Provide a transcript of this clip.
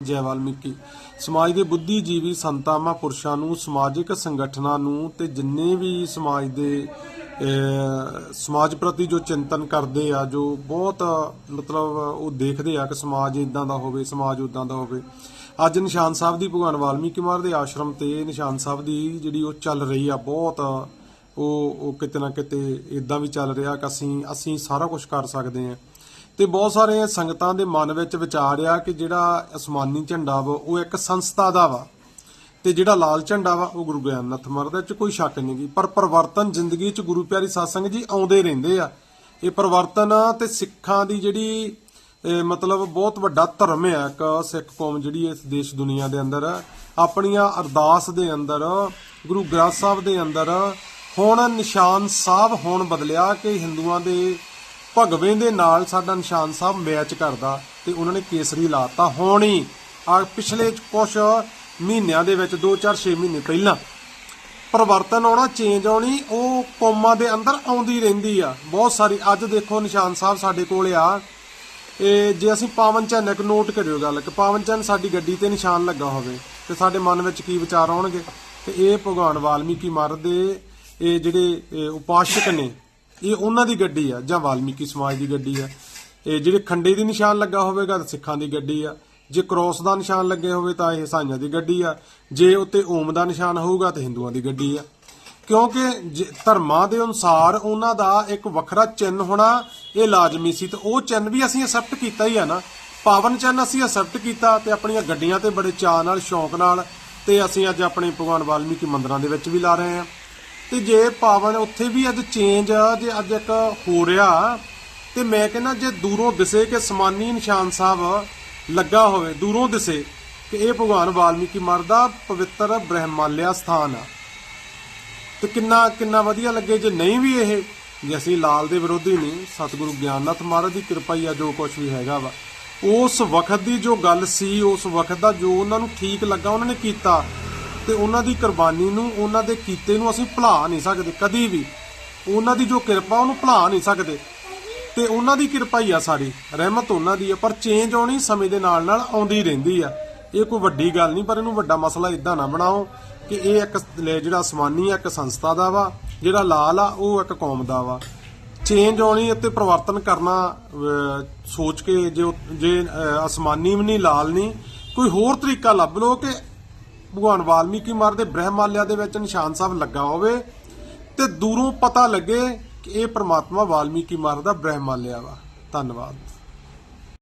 ਜੈ ਵਾਲਮੀਕੀ। ਸਮਾਜ ਦੇ ਬੁੱਧੀਜੀਵੀ ਸੰਤਾਂ ਮਹਾਂਪੁਰਸ਼ਾਂ ਨੂੰ, ਸਮਾਜਿਕ ਸੰਗਠਨਾਂ ਨੂੰ ਤੇ ਜਿੰਨੇ ਵੀ ਸਮਾਜ ਦੇ ਸਮਾਜ ਪ੍ਰਤੀ ਜੋ ਚਿੰਤਨ ਕਰਦੇ ਆ, ਜੋ ਬਹੁਤ, ਮਤਲਬ ਉਹ ਦੇਖਦੇ ਆ ਕਿ ਸਮਾਜ ਇਦਾਂ ਦਾ ਹੋਵੇ, ਸਮਾਜ ਉਦਾਂ ਦਾ ਹੋਵੇ। ਅੱਜ ਨਿਸ਼ਾਨ ਸਾਹਿਬ ਦੀ ਭਗਵਾਨ ਵਾਲਮੀਕੀ ਮਾਰ ਦੇ ਆਸ਼ਰਮ ਤੇ ਨਿਸ਼ਾਨ ਸਾਹਿਬ ਦੀ ਜਿਹੜੀ ਉਹ ਚੱਲ ਰਹੀ ਆ, ਬਹੁਤ ਉਹ ਉਹ ਕਿਤੇ ਨਾ ਕਿਤੇ ਇਦਾਂ ਵੀ ਚੱਲ ਰਿਹਾ ਕਿ ਅਸੀਂ ਅਸੀਂ ਸਾਰਾ ਕੁਝ ਕਰ ਸਕਦੇ ਹਾਂ ਤੇ ਬਹੁਤ ਸਾਰੇ ਸੰਗਤਾਂ ਦੇ ਮਨ ਵਿੱਚ ਵਿਚਾਰ ਆ ਕਿ ਜਿਹੜਾ ਅਸਮਾਨੀ ਝੰਡਾ ਵਾ, ਉਹ ਇੱਕ ਸੰਸਥਾ ਦਾ ਵਾ। ਤੇ ਜਿਹੜਾ ਲਾਲ ਝੰਡਾ ਵਾ, ਉਹ ਗੁਰੂ ਗਿਆਨਨਾਥ ਮਹਾਰਾਜ ਦਾ ਚ ਕੋਈ ਸ਼ੱਕ ਨਹੀਂ ਗਈ ਪਰ ਪਰਿਵਰਤਨ ਜ਼ਿੰਦਗੀ ਚ ਗੁਰੂ ਪਿਆਰੀ ਸਾਸੰਗ ਜੀ ਆਉਂਦੇ ਰਹਿੰਦੇ ਆ। ਇਹ ਪਰਿਵਰਤਨ ਤੇ ਸਿੱਖਾਂ ਦੀ ਜਿਹੜੀ ਮਤਲਬ ਬਹੁਤ ਵੱਡਾ ਧਰਮ ਹੈ ਇੱਕ ਸਿੱਖ ਕੌਮ ਜਿਹੜੀ ਇਸ ਦੇਸ਼ ਦੁਨੀਆ ਦੇ ਅੰਦਰ, ਆਪਣੀਆਂ ਅਰਦਾਸ ਦੇ ਅੰਦਰ, ਗੁਰੂ ਗ੍ਰੰਥ ਸਾਹਿਬ ਦੇ ਅੰਦਰ, ਹੁਣ ਨਿਸ਼ਾਨ ਸਾਹਿਬ ਹੋਣ ਬਦਲਿਆ ਕਿ ਹਿੰਦੂਆਂ ਦੇ ਭਗਵੇਂ ਦੇ ਨਾਲ ਸਾਡਾ ਨਿਸ਼ਾਨ ਸਾਹਿਬ ਮੈਚ ਕਰਦਾ ਤੇ ਉਹਨਾਂ ਨੇ ਕੇਸਰੀ ਲਾਤਾ ਹੁਣ ਹੀ। ਆ ਪਿਛਲੇ ਕੁਝ ਮਹੀਨਿਆਂ ਦੇ ਵਿੱਚ 2-4 6 ਮਹੀਨੇ ਪਹਿਲਾਂ, ਪਰਿਵਰਤਨ ਆਉਣਾ ਚੇਂਜ ਆਉਣੀ, ਉਹ ਕੌਮਾਂ ਦੇ ਅੰਦਰ ਆਉਂਦੀ ਰਹਿੰਦੀ ਆ। ਬਹੁਤ ਸਾਰੀ ਅੱਜ ਦੇਖੋ ਨਿਸ਼ਾਨ ਸਾਹਿਬ ਸਾਡੇ ਕੋਲ ਆ। ਇਹ ਜੇ ਅਸੀਂ ਪਾਵਨ ਚੰਨ ਇੱਕ ਨੋਟ ਕਰਿਓ ਗੱਲ, ਕਿ ਪਾਵਨ ਚੰਨ ਸਾਡੀ ਗੱਡੀ ਤੇ ਨਿਸ਼ਾਨ ਲੱਗਾ ਹੋਵੇ, ਤੇ ਸਾਡੇ ਮਨ ਵਿੱਚ ਕੀ ਵਿਚਾਰ ਆਉਣਗੇ? ਤੇ ਇਹ ਭਗਵਾਨ ਵਾਲਮੀਕੀ ਮਹਾਰਾਜ ਦੇ, ਇਹ ਜਿਹੜੇ ਉਪਾਸ਼ਕ ਨੇ ਇਹ ਉਹਨਾਂ ਦੀ ਗੱਡੀ ਆ, ਜਾਂ ਵਾਲਮੀਕੀ ਸਮਾਜ ਦੀ ਗੱਡੀ ਆ। ਇਹ ਜਿਹੜੇ ਖੰਡੇ ਦੀ ਨਿਸ਼ਾਨ ਲੱਗਾ ਹੋਵੇਗਾ, ਤਾਂ ਸਿੱਖਾਂ ਦੀ ਗੱਡੀ ਆ। ਜੇ ਕ੍ਰੋਸ ਦਾ ਨਿਸ਼ਾਨ ਲੱਗੇ ਹੋਵੇ, ਤਾਂ ਇਹ ਸਾਈਆਂ ਦੀ ਗੱਡੀ ਆ। ਜੇ ਉੱਤੇ ਓਮ ਦਾ ਨਿਸ਼ਾਨ ਹੋਊਗਾ, ਤਾਂ ਹਿੰਦੂਆਂ ਦੀ ਗੱਡੀ ਆ। ਕਿਉਂਕਿ ਜ- ਧਰਮਾਂ ਦੇ ਅਨੁਸਾਰ ਉਹਨਾਂ ਦਾ ਇੱਕ ਵੱਖਰਾ ਚਿੰਨ ਹੋਣਾ, ਇਹ ਲਾਜ਼ਮੀ ਸੀ। ਤੇ ਉਹ ਚਿੰਨ ਵੀ ਅਸੀਂ ਅਸੈਪਟ ਕੀਤਾ ਹੀ ਆ ਨਾ। ਪਾਵਨ ਚਿੰਨ ਅਸੀਂ ਅਸੈਪਟ ਕੀਤਾ ਤੇ ਆਪਣੀਆਂ ਗੱਡੀਆਂ ਤੇ ਬੜੇ ਚਾਅ ਨਾਲ, ਸ਼ੌਂਕ ਨਾਲ ਤੇ ਅਸੀਂ ਅੱਜ ਆਪਣੇ ਭਗਵਾਨ ਵਾਲਮੀਕੀ ਮੰਦਰਾਂ ਦੇ ਵਿੱਚ ਵੀ ਲਾ ਰਹੇ ਹਾਂ। ਤੇ ਜੇ ਪਾਵਨ ਉੱਥੇ ਵੀ ਅੱਜ ਚੇਂਜ ਜੇ ਅੱਜ ਇੱਕ ਹੋ ਰਿਹਾ, ਤੇ ਮੈਂ ਕਹਿੰਦਾ ਜੇ ਦੂਰੋਂ ਦਿਸੇ ਕਿ ਸਮਾਨੀ ਨਿਸ਼ਾਨ ਸਾਹਿਬ ਲੱਗਾ ਹੋਵੇ, ਦੂਰੋਂ ਦਿਸੇ ਕਿ ਇਹ ਭਗਵਾਨ ਵਾਲਮੀਕੀ ਮਰਦਾ ਪਵਿੱਤਰ ਬ੍ਰਹਮਾਲਿਆ ਸਥਾਨ ਆ। ਤੇ ਕਿੰਨਾ ਕਿੰਨਾ ਵਧੀਆ ਲੱਗੇ ਜੇ ਨਹੀਂ ਵੀ ਇਹ, ਜੇ ਅਸੀਂ ਲਾਲ ਦੇ ਵਿਰੋਧੀ ਨਹੀਂ, ਸਤਿਗੁਰੂ ਗਿਆਨਨਾਥ ਮਹਾਰਾਜ ਦੀ ਕਿਰਪਾ ਹੀ ਆ ਜੋ ਕੁਝ ਵੀ ਹੈਗਾ ਵਾ। ਉਸ ਵਕਤ ਦੀ ਜੋ ਗੱਲ ਸੀ, ਉਸ ਵਕਤ ਦਾ ਜੋ ਉਹਨਾਂ ਨੂੰ ਠੀਕ ਲੱਗਾ, ਉਹਨਾਂ ਨੇ ਕੀਤਾ। ਤੇ ਉਹਨਾਂ ਦੀ ਕੁਰਬਾਨੀ ਨੂੰ, ਉਹਨਾਂ ਦੇ ਕੀਤੇ ਨੂੰ ਅਸੀਂ ਭੁਲਾ ਨਹੀਂ ਸਕਦੇ, ਕਦੀ ਵੀ। ਉਹਨਾਂ ਦੀ ਜੋ ਕਿਰਪਾ, ਉਹਨੂੰ ਭੁਲਾ ਨਹੀਂ ਸਕਦੇ। ਤੇ ਉਹਨਾਂ ਦੀ ਕਿਰਪਾ ਹੀ ਆ ਸਾਰੀ। ਰਹਿਮਤ ਉਹਨਾਂ ਦੀ ਆ, ਪਰ ਚੇਂਜ ਆਉਣੀ ਸਮੇਂ ਦੇ ਨਾਲ ਨਾਲ ਆਉਂਦੀ ਰਹਿੰਦੀ ਆ। ਇਹ ਕੋਈ ਵੱਡੀ ਗੱਲ ਨਹੀਂ, ਪਰ ਇਹਨੂੰ ਵੱਡਾ ਮਸਲਾ ਇਦਾਂ ਨਾ ਬਣਾਓ ਕਿ ਇਹ ਇੱਕ ਲੈ ਜਿਹੜਾ ਅਸਮਾਨੀ ਆ, ਇੱਕ ਸੰਸਥਾ ਦਾ ਵਾ, ਜਿਹੜਾ ਲਾਲ ਆ, ਉਹ ਇੱਕ ਕੌਮ ਦਾ ਵਾ। ਚੇਂਜ ਆਉਣੀ ਅਤੇ ਪਰਿਵਰਤਨ ਕਰਨਾ ਸੋਚ ਕੇ ਜੇ ਜੇ ਅਸਮਾਨੀ ਵੀ ਨਹੀਂ, ਲਾਲ ਨਹੀਂ, ਕੋਈ ਹੋਰ ਤਰੀਕਾ ਲੱਭ ਲਓ ਕਿ ਭਗਵਾਨ ਵਾਲਮੀਕੀ ਮਾਰ ਦੇ ਬ੍ਰਹਮਾਲਿਆ ਦੇ ਵਿੱਚ ਨਿਸ਼ਾਨ ਸਾਹਿਬ ਲੱਗਾ ਹੋਵੇ ਤੇ ਦੂਰੋਂ ਪਤਾ ਲੱਗੇ ਕਿ ਇਹ ਪ੍ਰਮਾਤਮਾ ਵਾਲਮੀਕੀ ਮਾਰ ਦਾ ਬ੍ਰਹਮਾਲਿਆ ਵਾ। ਧੰਨਵਾਦ।